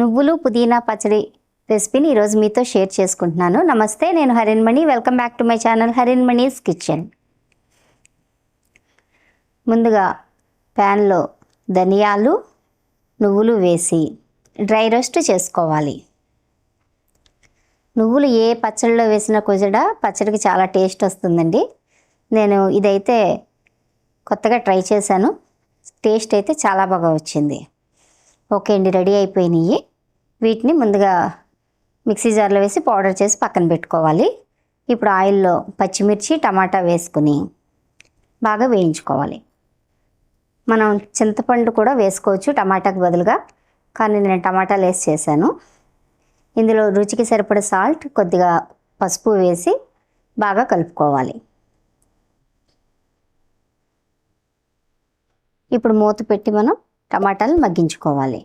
నువ్వులు పుదీనా పచ్చడి రెసిపీని ఈరోజు మీతో షేర్ చేసుకుంటున్నాను. నమస్తే నేను Harinmani. Welcome back to my channel Harinmani's kitchen. ముందుగా ప్యాన్లో ధనియాలు నువ్వులు వేసి డ్రై రోస్ట్ చేసుకోవాలి. నువ్వులు ఏ పచ్చడిలో వేసినా కూడా పచ్చడికి చాలా టేస్ట్ వస్తుందండి. నేను ఇదైతే కొత్తగా ట్రై చేశాను. టేస్ట్ అయితే చాలా బాగా వచ్చింది. ఓకే అండి రెడీ అయిపోయినాయి. వీటిని ముందుగా మిక్సీ జార్లో వేసి పౌడర్ చేసి పక్కన పెట్టుకోవాలి. ఇప్పుడు ఆయిల్లో పచ్చిమిర్చి టమాటా వేసుకుని బాగా వేయించుకోవాలి. మనం చింతపండు కూడా వేసుకోవచ్చు టమాటాకు బదులుగా కానీ నేను టమాటాలు వేసి చేశాను. ఇందులో రుచికి సరిపడే సాల్ట్ కొద్దిగా పసుపు వేసి బాగా కలుపుకోవాలి. ఇప్పుడు మూత పెట్టి మనం టమాటాలు మగ్గించుకోవాలి.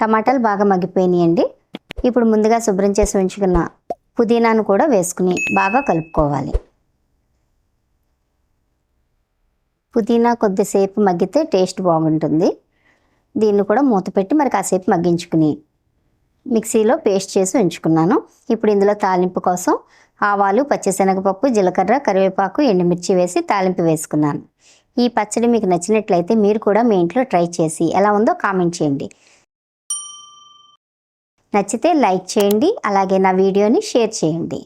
టమాటాలు బాగా మగ్గిపోయినాయండి. ఇప్పుడు ముందుగా శుభ్రం చేసి ఉంచుకున్న పుదీనాను కూడా వేసుకుని బాగా కలుపుకోవాలి. పుదీనా కొద్దిసేపు మగ్గితే టేస్ట్ బాగుంటుంది. దీన్ని కూడా మూత పెట్టి మరి కాసేపు మగ్గించుకుని మిక్సీలో పేస్ట్ చేసి ఉంచుకున్నాను. ఇప్పుడు ఇందులో తాలింపు కోసం ఆవాలు పచ్చిశనగపప్పు జీలకర్ర కరివేపాకు ఎండుమిర్చి వేసి తాలింపు వేసుకున్నాను. ఈ పచ్చడి మీకు నచ్చినట్లయితే మీరు కూడా మీ ఇంట్లో ట్రై చేసి ఎలా ఉందో కామెంట్ చేయండి. నచ్చితే లైక్ చేయండి అలాగే నా వీడియోని షేర్ చేయండి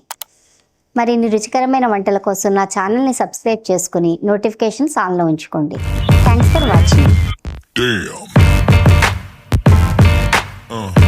మరిన్ని రుచికరమైన వంటల కోసం నా ఛానల్ని సబ్స్క్రైబ్ చేసుకుని నోటిఫికేషన్స్ ఆన్లో ఉంచుకోండి thanks for watching Damn. Uh.